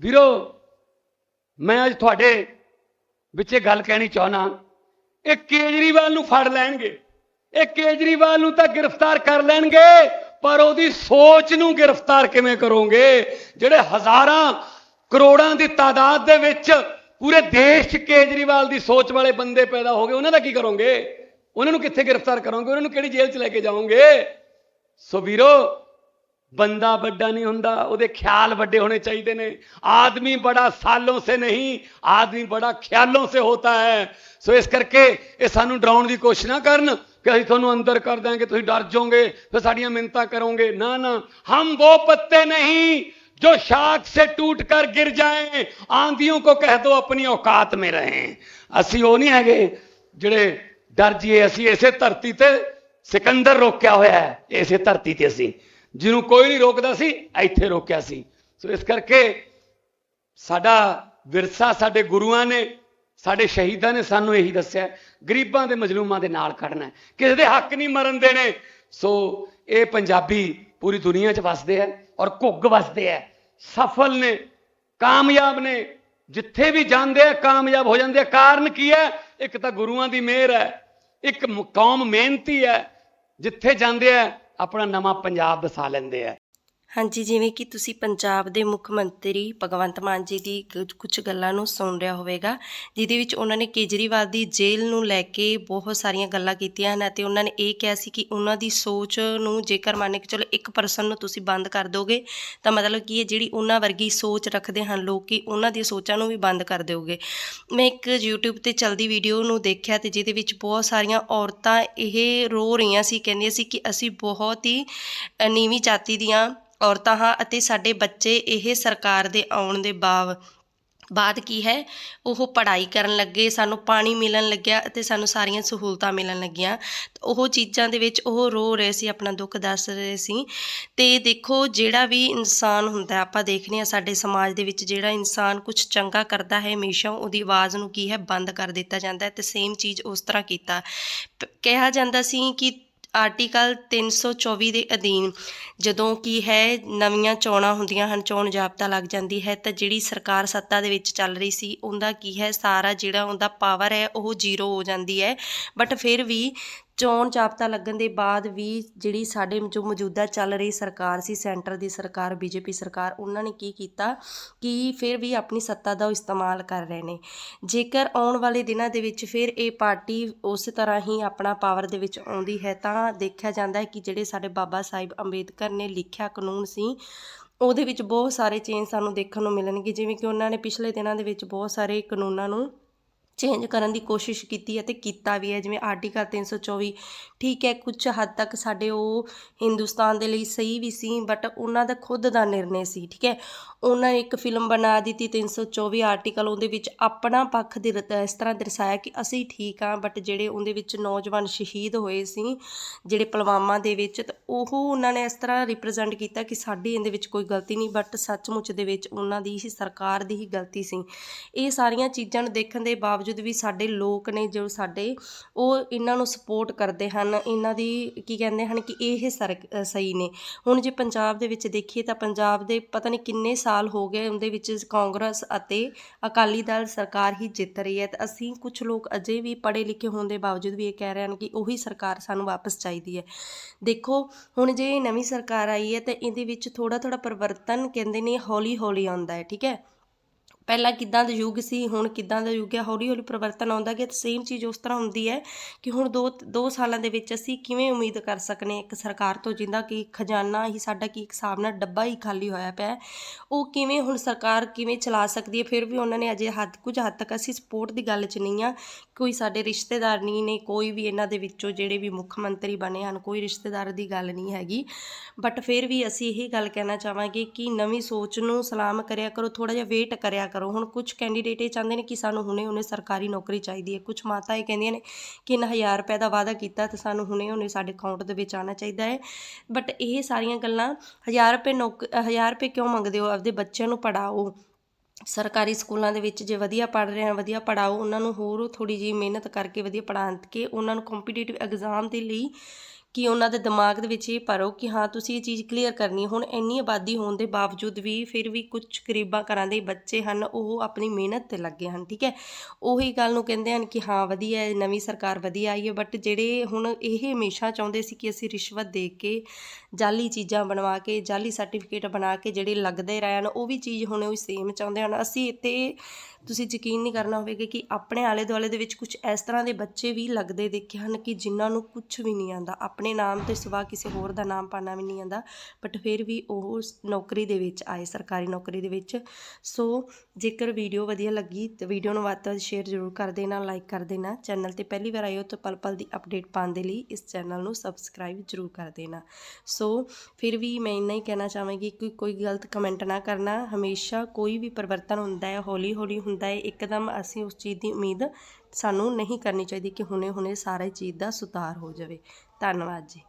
ਵੀਰੋ, ਮੈਂ ਅੱਜ ਤੁਹਾਡੇ ਵਿੱਚ ਇਹ ਗੱਲ ਕਹਿਣੀ ਚਾਹਨਾ ਇਹ ਕੇਜਰੀਵਾਲ ਨੂੰ ਫੜ ਲੈਣਗੇ। ਇਹ ਕੇਜਰੀਵਾਲ ਨੂੰ ਤਾਂ ਗ੍ਰਿਫਤਾਰ ਕਰ ਲੈਣਗੇ, ਪਰ ਉਹਦੀ ਸੋਚ ਨੂੰ ਗ੍ਰਿਫਤਾਰ ਕਿਵੇਂ ਕਰੋਗੇ? ਜਿਹੜੇ ਹਜ਼ਾਰਾਂ ਕਰੋੜਾਂ ਦੀ ਤਾਦਾਦ ਦੇ ਵਿੱਚ ਪੂਰੇ ਦੇਸ਼ 'ਚ ਕੇਜਰੀਵਾਲ ਦੀ ਸੋਚ ਵਾਲੇ ਬੰਦੇ ਪੈਦਾ ਹੋ ਗਏ, ਉਹਨਾਂ ਦਾ ਕੀ ਕਰੋਗੇ? ਉਹਨਾਂ ਨੂੰ ਕਿੱਥੇ ਗ੍ਰਿਫਤਾਰ ਕਰੋਗੇ? ਉਹਨਾਂ ਨੂੰ ਕਿਹੜੀ ਜੇਲ੍ਹ 'ਚ ਲੈ ਕੇ ਜਾਓਗੇ? ਸੋ ਵੀਰੋ ਬੰਦਾ ਵੱਡਾ ਨਹੀਂ ਹੁੰਦਾ ਉਹਦੇ ਖਿਆਲ ਵੱਡੇ ਹੋਣੇ ਚਾਹੀਦੇ ਨੇ ਆਦਮੀ ਬੜਾ ਸਾਲੋਂ ਸੇ ਨਹੀਂ ਆਦਮੀ ਬੜਾ ਖਿਆਲੋਂ ਸੇ ਹੋਤਾ ਹੈ ਸੋ ਇਸ ਕਰਕੇ ਇਹ ਸਾਨੂੰ ਡਰਾਉਣ ਦੀ ਕੋਸ਼ਿਸ਼ ਨਾ ਕਰਨ ਕਿ ਅਸੀਂ ਤੁਹਾਨੂੰ ਅੰਦਰ ਕਰ ਦਾਂਗੇ ਤੁਸੀਂ ਡਰ ਜਾਓਗੇ ਫਿਰ ਸਾਡੀਆਂ ਮਿੰਨਤਾਂ ਕਰੋਗੇ ਨਾ ਨਾ ਹਮ वो पत्ते नहीं जो शाख से टूट कर गिर जाएं आंधियों को कह दो अपनी औकात में रहें ਅਸੀਂ ਉਹ ਨਹੀਂ ਹੈਗੇ ਜਿਹੜੇ ਡਰ ਜੀਏ ਅਸੀਂ ਇਸੇ ਧਰਤੀ ਤੇ ਸਿਕੰਦਰ ਰੋਕਿਆ ਹੋਇਆ ਹੈ ਇਸੇ ਧਰਤੀ ਤੇ ਅਸੀਂ ਜਿਹਨੂੰ ਕੋਈ ਨਹੀਂ ਰੋਕਦਾ ਸੀ, ਇੱਥੇ ਰੋਕਿਆ ਸੀ। ਸੋ ਇਸ ਕਰਕੇ ਸਾਡਾ ਵਿਰਸਾ ਸਾਡੇ ਗੁਰੂਆਂ ਨੇ, ਸਾਡੇ ਸ਼ਹੀਦਾਂ ਨੇ ਸਾਨੂੰ ਇਹੀ ਦੱਸਿਆ ਗਰੀਬਾਂ ਦੇ ਮਜਲੂਮਾਂ ਦੇ ਨਾਲ ਖੜਨਾ ਕਿਸੇ ਦੇ ਹੱਕ ਨਹੀਂ ਮਰਨ ਦੇਣੇ। ਸੋ ਇਹ ਪੰਜਾਬੀ ਪੂਰੀ ਦੁਨੀਆ 'ਚ ਵਸਦੇ ਆ ਔਰ ਘੁੱਗ ਵਸਦੇ ਆ। ਸਫਲ ਨੇ, ਕਾਮਯਾਬ ਨੇ। ਜਿੱਥੇ ਵੀ ਜਾਂਦੇ ਆ, ਕਾਮਯਾਬ ਹੋ ਜਾਂਦੇ ਆ। ਕਾਰਨ ਕੀ ਹੈ? ਇੱਕ ਤਾਂ ਗੁਰੂਆਂ ਦੀ ਮਿਹਰ ਹੈ। ਇੱਕ ਕੌਮ ਮਿਹਨਤੀ ਹੈ। ਜਿੱਥੇ ਜਾਂਦੇ ਆ ਆਪਣਾ ਨਵਾਂ ਪੰਜਾਬ ਵਸਾ ਲੈਂਦੇ ਆ। ਹਾਂਜੀ, ਜਿਵੇਂ ਕਿ ਤੁਸੀਂ ਪੰਜਾਬ ਦੇ ਮੁੱਖ ਮੰਤਰੀ ਭਗਵੰਤ ਮਾਨ ਜੀ ਦੀ ਕੁਝ ਗੱਲਾਂ ਨੂੰ ਸੁਣ ਰਿਹਾ ਹੋਵੇਗਾ, ਜਿਹਦੇ ਵਿੱਚ ਉਹਨਾਂ ਨੇ ਕੇਜਰੀਵਾਲ ਦੀ ਜੇਲ੍ਹ ਨੂੰ ਲੈ ਕੇ ਬਹੁਤ ਸਾਰੀਆਂ ਗੱਲਾਂ ਕੀਤੀਆਂ ਹਨ ਅਤੇ ਉਹਨਾਂ ਨੇ ਇਹ ਕਿਹਾ ਸੀ ਕਿ ਉਹਨਾਂ ਦੀ ਸੋਚ ਨੂੰ ਜੇਕਰ ਮੰਨ ਕੇ ਚਲੋ ਇੱਕ ਪਰਸਨ ਨੂੰ ਤੁਸੀਂ ਬੰਦ ਕਰ ਦੋਗੇ, ਤਾਂ ਮਤਲਬ ਕਿ ਇਹ ਜਿਹੜੀ ਉਹਨਾਂ ਵਰਗੀ ਸੋਚ ਰੱਖਦੇ ਹਨ ਲੋਕ ਕਿ ਉਹਨਾਂ ਦੀਆਂ ਸੋਚਾਂ ਨੂੰ ਵੀ ਬੰਦ ਕਰ ਦਿਓਗੇ। ਮੈਂ ਇੱਕ YouTube ਤੇ ਚਲਦੀ ਵੀਡੀਓ ਨੂੰ ਦੇਖਿਆ ਤੇ ਜਿਹਦੇ ਵਿੱਚ ਬਹੁਤ ਸਾਰੀਆਂ ਔਰਤਾਂ ਇਹ ਰੋ ਰਹੀਆਂ ਸੀ, ਕਹਿੰਦੀਆਂ ਸੀ ਕਿ ਅਸੀਂ ਬਹੁਤ ਹੀ ਨੀਵੀਂ ਜਾਤੀ ਦੀਆਂ ਔਰਤਾਂ ਹਾਂ ਅਤੇ ਸਾਡੇ ਬੱਚੇ ਇਹ ਸਰਕਾਰ ਦੇ ਆਉਣ ਦੇ ਬਾਵ, ਬਾਅਦ ਕੀ ਹੈ? ਉਹ ਪੜ੍ਹਾਈ ਕਰਨ ਲੱਗੇ, ਸਾਨੂੰ ਪਾਣੀ ਮਿਲਣ ਲੱਗਿਆ ਅਤੇ ਸਾਨੂੰ ਸਾਰੀਆਂ ਸਹੂਲਤਾਂ ਮਿਲਣ ਲੱਗੀਆਂ। ਉਹ ਚੀਜ਼ਾਂ ਦੇ ਵਿੱਚ ਉਹ ਰੋ ਰਹੇ ਸੀ, ਆਪਣਾ ਦੁੱਖ ਦੱਸ ਰਹੇ ਸੀ। ਤੇ ਦੇਖੋ, ਜਿਹੜਾ ਵੀ ਇਨਸਾਨ ਹੁੰਦਾ ਆਪਾਂ ਦੇਖਦੇ ਹਾਂ ਸਾਡੇ ਸਮਾਜ ਦੇ ਵਿੱਚ ਜਿਹੜਾ ਇਨਸਾਨ ਕੁਝ ਚੰਗਾ ਕਰਦਾ ਹੈ, ਹਮੇਸ਼ਾ ਉਹਦੀ ਆਵਾਜ਼ ਨੂੰ ਕੀ ਹੈ? ਬੰਦ ਕਰ ਦਿੱਤਾ ਜਾਂਦਾ ਹੈ ਤੇ ਸੇਮ ਚੀਜ਼ ਉਸ ਤਰ੍ਹਾਂ ਕੀਤਾ। ਪ- ਕਿਹਾ ਜਾਂਦਾ ਸੀ ਕਿ ਆਰਟੀਕਲ 324 ਦੇ ਅਧੀਨ ਜਦੋਂ ਕੀ ਹੈ ਨਵੀਆਂ ਚੋਣਾਂ ਹੁੰਦੀਆਂ ਹਨ, ਚੋਣ ਜਾਬਤਾ ਲੱਗ ਜਾਂਦੀ ਹੈ, ਤਾਂ ਜਿਹੜੀ ਸਰਕਾਰ ਸੱਤਾ ਦੇ ਵਿੱਚ ਚੱਲ ਰਹੀ ਸੀ, ਉਹਦਾ ਕੀ ਹੈ, ਸਾਰਾ ਜਿਹੜਾ ਉਹਦਾ ਪਾਵਰ ਹੈ ਉਹ ਜ਼ੀਰੋ ਹੋ ਜਾਂਦੀ ਹੈ। ਬਟ ਫਿਰ ਵੀ ਚੋਣ ਜਾਬਤਾ ਲੱਗਣ ਦੇ ਬਾਅਦ ਵੀ ਜਿਹੜੀ ਸਾਡੇ ਜੋ ਮੌਜੂਦਾ ਚੱਲ ਰਹੀ ਸਰਕਾਰ ਸੀ, ਸੈਂਟਰ ਦੀ ਸਰਕਾਰ, ਬੀਜੇਪੀ ਸਰਕਾਰ, ਉਹਨਾਂ ਨੇ ਕੀ ਕੀਤਾ ਕਿ ਫਿਰ ਵੀ ਆਪਣੀ ਸੱਤਾ ਦਾ ਉਹ ਇਸਤੇਮਾਲ ਕਰ ਰਹੇ ਨੇ। ਜੇਕਰ ਆਉਣ ਵਾਲੇ ਦਿਨਾਂ ਦੇ ਵਿੱਚ ਫਿਰ ਇਹ ਪਾਰਟੀ ਉਸੇ ਤਰ੍ਹਾਂ ਹੀ ਆਪਣਾ ਪਾਵਰ ਦੇ ਵਿੱਚ ਆਉਂਦੀ ਹੈ, ਤਾਂ ਦੇਖਿਆ ਜਾਂਦਾ ਹੈ ਕਿ ਜਿਹੜੇ ਸਾਡੇ ਬਾਬਾ ਸਾਹਿਬ ਅੰਬੇਦਕਰ ਨੇ ਲਿਖਿਆ ਕਾਨੂੰਨ ਸੀ, ਉਹਦੇ ਵਿੱਚ ਬਹੁਤ ਸਾਰੇ ਚੇਂਜ ਸਾਨੂੰ ਦੇਖਣ ਨੂੰ ਮਿਲਣਗੇ, ਜਿਵੇਂ ਕਿ ਉਹਨਾਂ ਨੇ ਪਿਛਲੇ ਦਿਨਾਂ ਦੇ ਵਿੱਚ ਬਹੁਤ ਸਾਰੇ ਕਾਨੂੰਨਾਂ ਨੂੰ ਚੇਂਜ ਕਰਨ ਦੀ ਕੋਸ਼ਿਸ਼ ਕੀਤੀ ਹੈ ਤੇ ਕੀਤਾ ਵੀ ਹੈ, ਜਿਵੇਂ ਆਰਟੀਕਲ 324 ਠੀਕ ਹੈ ਕੁਝ ਹੱਦ ਤੱਕ ਸਾਡੇ ਉਹ ਹਿੰਦੁਸਤਾਨ ਦੇ ਲਈ ਸਹੀ ਵੀ ਸੀ ਬਟ ਉਹਨਾਂ ਦਾ ਖੁਦ ਦਾ ਨਿਰਣੇ ਸੀ, ਠੀਕ ਹੈ। ਉਹਨਾਂ ਨੇ ਇੱਕ ਫਿਲਮ ਬਣਾ ਦਿੱਤੀ 324 ਆਰਟੀਕਲ ਉਹਦੇ ਵਿੱਚ ਆਪਣਾ ਪੱਖ ਦੇ ਇਸ ਤਰ੍ਹਾਂ ਦਰਸਾਇਆ ਕਿ ਅਸੀਂ ਠੀਕ ਹਾਂ ਬਟ ਜਿਹੜੇ ਉਹਦੇ ਵਿੱਚ ਨੌਜਵਾਨ ਸ਼ਹੀਦ ਹੋਏ ਸੀ, ਜਿਹੜੇ ਪਲਵਾਮਾ ਦੇ ਵਿੱਚ, ਤਾਂ ਉਹ ਉਹਨਾਂ ਨੇ ਇਸ ਤਰ੍ਹਾਂ ਰਿਪਰੈਜ਼ੈਂਟ ਕੀਤਾ ਕਿ ਸਾਡੀ ਇਹਦੇ ਵਿੱਚ ਕੋਈ ਗਲਤੀ ਨਹੀਂ ਬਟ ਸੱਚਮੁੱਚ ਦੇ ਵਿੱਚ ਉਹਨਾਂ ਦੀ ਹੀ, ਸਰਕਾਰ ਦੀ ਹੀ ਗਲਤੀ ਸੀ। ਇਹ ਸਾਰੀਆਂ ਚੀਜ਼ਾਂ ਨੂੰ ਦੇਖਣ ਦੇ ਬਾਵਜੂਦ ਬਾਵਜੂਦ ਵੀ ਸਾਡੇ ਲੋਕ ਨੇ ਜੋ ਸਾਡੇ, ਉਹ ਇਹਨਾਂ ਨੂੰ ਸਪੋਰਟ ਕਰਦੇ ਹਨ, ਇਹਨਾਂ ਦੀ ਕੀ ਕਹਿੰਦੇ ਹਨ ਕਿ ਇਹ ਸਰ ਸਹੀ ਨੇ। ਹੁਣ ਜੇ ਪੰਜਾਬ ਦੇ ਵਿੱਚ ਦੇਖੀਏ ਤਾਂ ਪੰਜਾਬ ਦੇ ਪਤਾ ਨਹੀਂ ਕਿੰਨੇ ਸਾਲ ਹੋ ਗਏ ਉਹਦੇ ਵਿੱਚ ਕਾਂਗਰਸ ਅਤੇ ਅਕਾਲੀ ਦਲ ਸਰਕਾਰ ਹੀ ਜਿੱਤ ਰਹੀ ਹੈ। ਤੇ ਅਸੀਂ ਕੁਝ ਲੋਕ ਅਜੇ ਵੀ ਪੜ੍ਹੇ ਲਿਖੇ ਹੋਣ ਦੇ ਬਾਵਜੂਦ ਵੀ ਇਹ ਕਹਿ ਰਹੇ ਹਨ ਕਿ ਉਹੀ ਸਰਕਾਰ ਸਾਨੂੰ ਵਾਪਸ ਚਾਹੀਦੀ ਹੈ। ਦੇਖੋ, ਹੁਣ ਜੇ ਨਵੀਂ ਸਰਕਾਰ ਆਈ ਹੈ ਤਾਂ ਇਹਦੇ ਵਿੱਚ ਥੋੜਾ ਥੋੜਾ ਪਰਿਵਰਤਨ ਕਹਿੰਦੇ ਨੇ ਹੌਲੀ ਹੌਲੀ ਆਉਂਦਾ ਹੈ, ਠੀਕ ਹੈ? ਪਹਿਲਾਂ ਕਿੱਦਾਂ ਦਾ ਯੁੱਗ ਸੀ, ਹੁਣ ਕਿੱਦਾਂ ਦਾ ਯੁੱਗ ਹੈ, ਹੌਲੀ ਹੌਲੀ ਪਰਿਵਰਤਨ ਆਉਂਦਾ ਗਿਆ ਤੇ ਸੇਮ ਚੀਜ਼ ਉਸ ਤਰ੍ਹਾਂ ਹੁੰਦੀ ਹੈ ਕਿ ਹੁਣ ਦੋ ਦੋ ਸਾਲਾਂ ਦੇ ਵਿੱਚ ਅਸੀਂ ਕਿਵੇਂ ਉਮੀਦ ਕਰ ਸਕਨੇ ਇੱਕ ਸਰਕਾਰ ਤੋਂ, ਜਿੰਦਾ ਕਿ ਖਜ਼ਾਨਾ ਹੀ ਸਾਡਾ ਕੀ ਇੱਕ ਹਿਸਾਬ ਨਾਲ ਡੱਬਾ ਹੀ ਖਾਲੀ ਹੋਇਆ ਪਿਆ ਉਹ ਕਿਵੇਂ ਹੁਣ ਸਰਕਾਰ ਕਿਵੇਂ ਚਲਾ ਸਕਦੀ ਹੈ, ਫਿਰ ਵੀ ਉਹਨਾਂ ਨੇ ਅਜੇ ਹੱਦ, ਕੁਝ ਹੱਦ ਤੱਕ ਅਸੀਂ ਸਪੋਰਟ ਦੀ ਗੱਲ 'ਚ ਨਹੀਂ ਆ ਕੋਈ ਸਾਡੇ ਰਿਸ਼ਤੇਦਾਰ ਨਹੀਂ ਨੇ, ਕੋਈ ਵੀ ਇਹਨਾਂ ਦੇ ਵਿੱਚੋਂ ਜਿਹੜੇ ਵੀ ਮੁੱਖ ਮੰਤਰੀ ਬਣੇ ਹਨ, ਕੋਈ ਰਿਸ਼ਤੇਦਾਰ ਦੀ ਗੱਲ ਨਹੀਂ ਹੈਗੀ। ਬਟ ਫਿਰ ਵੀ ਅਸੀਂ ਇਹੀ ਗੱਲ ਕਹਿਣਾ ਚਾਹਾਂਗੇ ਕਿ ਨਵੀਂ ਸੋਚ ਨੂੰ ਸਲਾਮ ਕਰਿਆ ਕਰੋ ਥੋੜਾ ਜਿਹਾ ਵੇਟ ਕਰਿਆ ਕਰੋ। ਹੁਣ ਕੁਝ ਕੈਂਡੀਡੇਟ ਇਹ ਚਾਹੁੰਦੇ ਨੇ ਕਿ ਸਾਨੂੰ ਹੁਣੇ ਹੁਣੇ ਸਰਕਾਰੀ ਨੌਕਰੀ ਚਾਹੀਦੀ ਹੈ। ਕੁਝ ਮਾਤਾ ਇਹ ਕਹਿੰਦੀਆਂ ਨੇ ਕਿ ਇਹਨਾਂ 1000 ਰੁਪਏ ਦਾ ਵਾਅਦਾ ਕੀਤਾ ਤੇ ਸਾਨੂੰ ਹੁਣੇ ਹੁਣੇ ਸਾਡੇ ਅਕਾਊਂਟ ਦੇ ਵਿੱਚ ਆਉਣਾ ਚਾਹੀਦਾ ਹੈ। ਬਟ ਇਹ ਸਾਰੀਆਂ ਗੱਲਾਂ 1000 ਰੁਪਏ ਨੌਕ 1000 ਰੁਪਏ ਕਿਉਂ ਮੰਗਦੇ ਹੋ? ਆਪਦੇ ਬੱਚਿਆਂ ਨੂੰ ਪੜਾਓ ਸਰਕਾਰੀ ਸਕੂਲਾਂ ਦੇ ਵਿੱਚ ਜੇ ਵਧੀਆ ਪੜ੍ਹ ਰਹੇ ਹਨ ਵਧੀਆ ਪੜਾਓ ਉਹਨਾਂ ਨੂੰ ਹੋਰ ਥੋੜੀ ਜਿਹੀ ਮਿਹਨਤ ਕਰਕੇ ਵਧੀਆ ਪੜ੍ਹਾ, ਕੇ ਉਹਨਾਂ ਨੂੰ ਕੰਪੀਟੀਟਿਵ ਐਗਜ਼ਾਮ ਦੇ ਲਈ ਕਿ ਉਹਨਾਂ ਦੇ ਦਿਮਾਗ ਦੇ ਵਿੱਚ ਇਹ ਭਰੋ ਕਿ ਹਾਂ, ਤੁਸੀਂ ਇਹ ਚੀਜ਼ ਕਲੀਅਰ ਕਰਨੀ ਹੁਣ ਇੰਨੀ ਆਬਾਦੀ ਹੋਣ ਦੇ ਬਾਵਜੂਦ ਵੀ ਫਿਰ ਵੀ ਕੁਝ ਗਰੀਬਾਂ ਘਰਾਂ ਦੇ ਬੱਚੇ ਹਨ, ਉਹ ਆਪਣੀ ਮਿਹਨਤ ਤੇ ਲੱਗੇ ਹਨ, ਠੀਕ ਹੈ? ਉਹੀ ਗੱਲ ਨੂੰ ਕਹਿੰਦੇ ਹਨ ਕਿ ਹਾਂ, ਵਧੀਆ ਹੈ, ਨਵੀਂ ਸਰਕਾਰ ਵਧੀਆ ਆਈ ਹੈ ਬਟ ਜਿਹੜੇ ਹੁਣ ਇਹ ਹਮੇਸ਼ਾ ਚਾਹੁੰਦੇ ਸੀ ਕਿ ਅਸੀਂ ਰਿਸ਼ਵਤ ਦੇ ਕੇ ਜਾਲੀ ਚੀਜ਼ਾਂ ਬਣਵਾ ਕੇ ਜਾਲੀ ਸਰਟੀਫਿਕੇਟ ਬਣਾ ਕੇ ਜਿਹੜੇ ਲੱਗਦੇ ਰਹੇ ਹਨ ਉਹ ਵੀ ਚੀਜ਼ ਹੁਣ ਉਹ ਸੇਮ ਚਾਹੁੰਦੇ ਹਨ। ਅਸੀਂ ਇੱਥੇ ਤੁਸੀਂ ਯਕੀਨ ਨਹੀਂ ਕਰਨਾ ਹੋਵੇਗਾ ਕਿ ਆਪਣੇ ਆਲੇ ਦੁਆਲੇ ਦੇ ਵਿੱਚ ਕੁਝ ਇਸ ਤਰ੍ਹਾਂ ਦੇ ਬੱਚੇ ਵੀ ਲੱਗਦੇ ਦੇਖੇ ਹਨ ਕਿ ਜਿਨ੍ਹਾਂ ਨੂੰ ਕੁਝ ਵੀ ਨਹੀਂ ਆਂਦਾ ਆਪਣੇ ਨਾਮ ਤੋਂ ਸਿਵਾ ਕਿਸੇ ਹੋਰ ਦਾ ਨਾਮ ਪਾਣਾ ਵੀ ਨਹੀਂ ਆਂਦਾ ਬਟ ਫਿਰ ਵੀ ਉਹ ਨੌਕਰੀ ਦੇ ਵਿੱਚ ਆਏ, ਸਰਕਾਰੀ ਨੌਕਰੀ ਦੇ ਵਿੱਚ। ਸੋ ਜੇਕਰ ਵੀਡੀਓ ਵਧੀਆ ਲੱਗੀ, ਤਾਂ ਵੀਡੀਓ ਨੂੰ ਵੱਧ ਤੋਂ ਵੱਧ ਸ਼ੇਅਰ ਜ਼ਰੂਰ ਕਰ ਦੇਣਾ ਲਾਈਕ ਕਰ ਦੇਣਾ। ਚੈਨਲ ਤੇ ਪਹਿਲੀ ਵਾਰ ਆਏ ਹੋ ਤਾਂ ਪਲ ਪਲ ਦੀ ਅਪਡੇਟ ਪਾਉਣ ਦੇ ਲਈ ਇਸ ਚੈਨਲ ਨੂੰ ਸਬਸਕ੍ਰਾਈਬ ਜ਼ਰੂਰ ਕਰ ਦੇਣਾ। ਸੋ ਫਿਰ ਵੀ ਮੈਂ ਇੰਨਾ ਹੀ ਕਹਿਣਾ ਚਾਹਾਂਗੀ ਕਿ ਕੋਈ ਗਲਤ ਕਮੈਂਟ ਨਾ ਕਰਨਾ। ਹਮੇਸ਼ਾ ਕੋਈ ਵੀ ਪਰਿਵਰਤਨ ਹੁੰਦਾ ਹੈ ਹੌਲੀ ਹੌਲੀ ਹੁੰਦਾ ਹੈ, ਇੱਕਦਮ ਅਸੀਂ ਉਸ ਚੀਜ਼ ਦੀ ਉਮੀਦ ਸਾਨੂੰ ਨਹੀਂ ਕਰਨੀ ਚਾਹੀਦੀ ਕਿ ਹੁਣੇ ਹੁਣੇ ਸਾਰੇ ਚੀਜ਼ ਦਾ ਸੁਧਾਰ ਹੋ ਜਾਵੇ। ਧੰਨਵਾਦ ਜੀ।